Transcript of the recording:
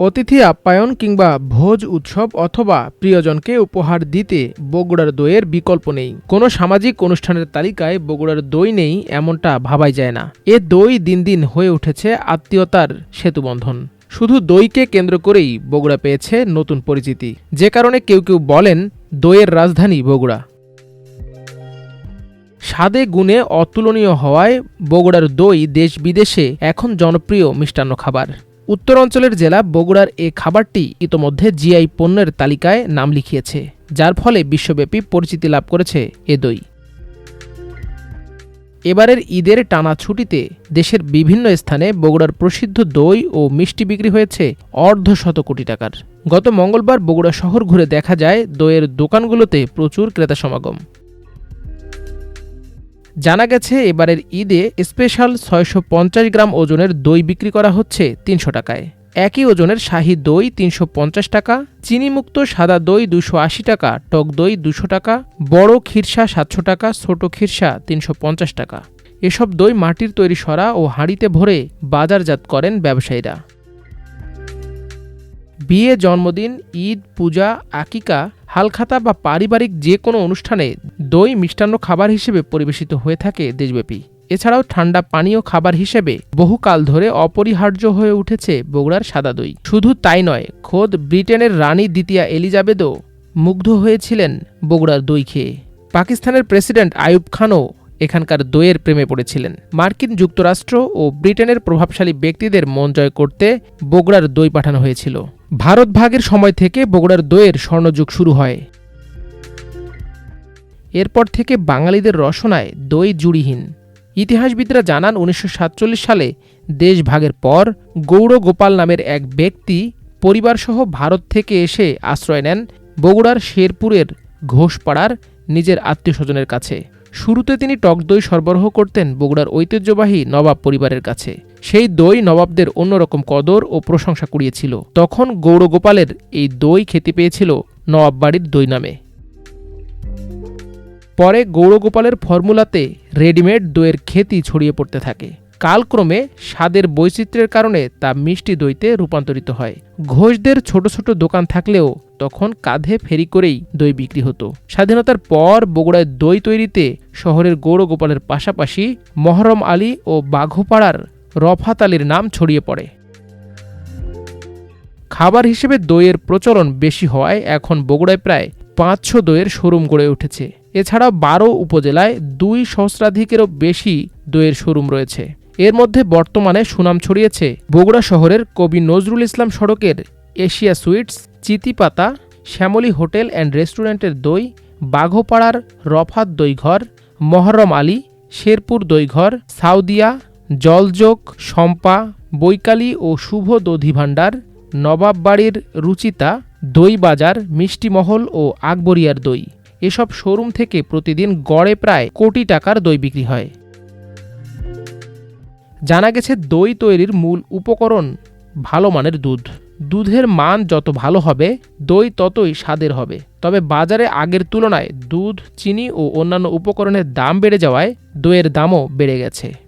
অতিথি আপ্যায়ন কিংবা ভোজ উৎসব অথবা প্রিয়জনকে উপহার দিতে বগুড়ার দইয়ের বিকল্প নেই। কোনো সামাজিক অনুষ্ঠানের তালিকায় বগুড়ার দই নেই এমনটা ভাবাই যায় না। এ দই দিন দিন হয়ে উঠেছে আত্মীয়তার সেতুবন্ধন। শুধু দইকে কেন্দ্র করেই বগুড়া পেয়েছে নতুন পরিচিতি। যে কারণে কেউ কেউ বলেন, দইয়ের রাজধানী বগুড়া। স্বাদে গুণে অতুলনীয় হওয়ায় বগুড়ার দই দেশ বিদেশে এখন জনপ্রিয় মিষ্টান্ন খাবার। উত্তর অঞ্চলের জেলা বগুড়ার এ খাবারটি ইতোমধ্যে জিআই পণ্যের তালিকায় নাম লিখিয়েছে, যার ফলে বিশ্বব্যাপী পরিচিতি লাভ করেছে এ দই। এবারের ঈদের টানা ছুটিতে দেশের বিভিন্ন স্থানে বগুড়ার প্রসিদ্ধ দই ও মিষ্টি বিক্রি হয়েছে অর্ধ শত কোটি টাকার। গত মঙ্গলবার বগুড়া শহর ঘুরে দেখা যায় দইয়ের দোকানগুলোতে প্রচুর ক্রেতা সমাগম। জানা গেছে এবারের ঈদে স্পেশাল ছয়শো পঞ্চাশ গ্রাম ওজনের দই বিক্রি করা হচ্ছে তিনশো টাকায়। একই ওজনের শাহি দই তিনশো পঞ্চাশ টাকা, চিনিমুক্ত সাদা দই দুশো আশি টাকা, টক দই দুশো টাকা, বড় খিরসা সাতশো টাকা, ছোট খিরসা তিনশো পঞ্চাশ টাকা। এসব দই মাটির তৈরি সরা ও হাঁড়িতে ভরে বাজারজাত করেন ব্যবসায়ীরা। বিয়ে, জন্মদিন, ঈদ, পূজা, আকিকা, হালখাতা বা পারিবারিক যে কোনো অনুষ্ঠানে দই মিষ্টান্ন খাবার হিসেবে পরিবেশিত হয়ে থাকে দেশব্যাপী। এছাড়াও ঠান্ডা পানীয় খাবার হিসেবে বহুকাল ধরে অপরিহার্য হয়ে উঠেছে বগুড়ার সাদা দই। শুধু তাই নয়, খোদ ব্রিটেনের রানী দ্বিতীয়া এলিজাবেথও মুগ্ধ হয়েছিলেন বগুড়ার দই খেয়ে। পাকিস্তানের প্রেসিডেন্ট আয়ুব খানও এখানকার দইয়ের প্রেমে পড়েছিলেন। মার্কিন যুক্তরাষ্ট্র ও ব্রিটেনের প্রভাবশালী ব্যক্তিদের মন জয় করতে বগুড়ার দই পাঠানো হয়েছিল। ভারত ভাগের সময় থেকে বগুড়ার দইয়ের স্বর্ণযুগ শুরু হয়। এরপর থেকে বাঙালিদের রসনায় দই জুড়িহীন। ইতিহাসবিদরা জানান, উনিশশো সাতচল্লিশ সালে দেশ ভাগের পর গৌড় গোপাল নামের এক ব্যক্তি পরিবারসহ ভারত থেকে এসে আশ্রয় নেন বগুড়ার শেরপুরের ঘোষপাড়ার নিজের আত্মীয় স্বজনের কাছে। শুরুতে তিনি টক দই সরবরাহ করতেন বগুড়ার ঐতিহ্যবাহী নবাব পরিবারের কাছে। সেই দই নবাবদের অন্যরকম কদর ও প্রশংসা কুড়িয়েছিল। তখন গৌড়গোপালের এই দই খেতে পেয়েছিল নবাব বাড়ির দই নামে। পরে গৌড়গোপালের ফর্মুলাতে রেডিমেড দইয়ের খ্যাতি ছড়িয়ে পড়তে থাকে। কালক্রমে স্বাদের বৈচিত্র্যের কারণে তা মিষ্টি দইতে রূপান্তরিত হয়। ঘোষদের ছোট ছোট দোকান থাকলেও তখন কাঁধে ফেরি করেই দই বিক্রি হতো। স্বাধীনতার পর বগুড়ায় দই তৈরিতে শহরের গৌড়গোপালের পাশাপাশি মহরম আলী ও বাঘোপাড়ার রফাত আলীর নাম ছড়িয়ে পড়ে। খাবার হিসেবে দইয়ের প্রচলন বেশি হওয়ায় এখন বগুড়ায় প্রায় পাঁচশো দইয়ের শোরুম গড়ে উঠেছে। এছাড়াও বারো উপজেলায় দুই সহস্রাধিকেরও বেশি দইয়ের শোরুম রয়েছে। এর মধ্যে বর্তমানে সুনাম ছড়িয়েছে বগুড়া শহরের কবি নজরুল ইসলাম সড়কের Asia sweets, Chitipata, Shyamoli hotel and রেস্টুরেন্টের দই, বাঘোপাড়ার রফাত দইঘর, মহরম আলী, শেরপুর দইঘর, সাউদিয়া জলযোগ, শম্পা, বৈকালী ও শুভ দধি ভাণ্ডার, নবাব বাড়ির রুচিতা, দই বাজার মিষ্টিমহল ও আকবরিয়ার দই। এসব শোরুম থেকে প্রতিদিন গড়ে প্রায় কোটি টাকার দই বিক্রি হয়। জানা গেছে, দই তৈরির মূল উপকরণ ভালো মানের দুধ। দুধের মান যত ভালো হবে, দই ততই স্বাদের হবে। তবে বাজারে আগের তুলনায় দুধ, চিনি ও অন্যান্য উপকরণের দাম বেড়ে যাওয়ায় দইয়ের দামও বেড়ে গেছে।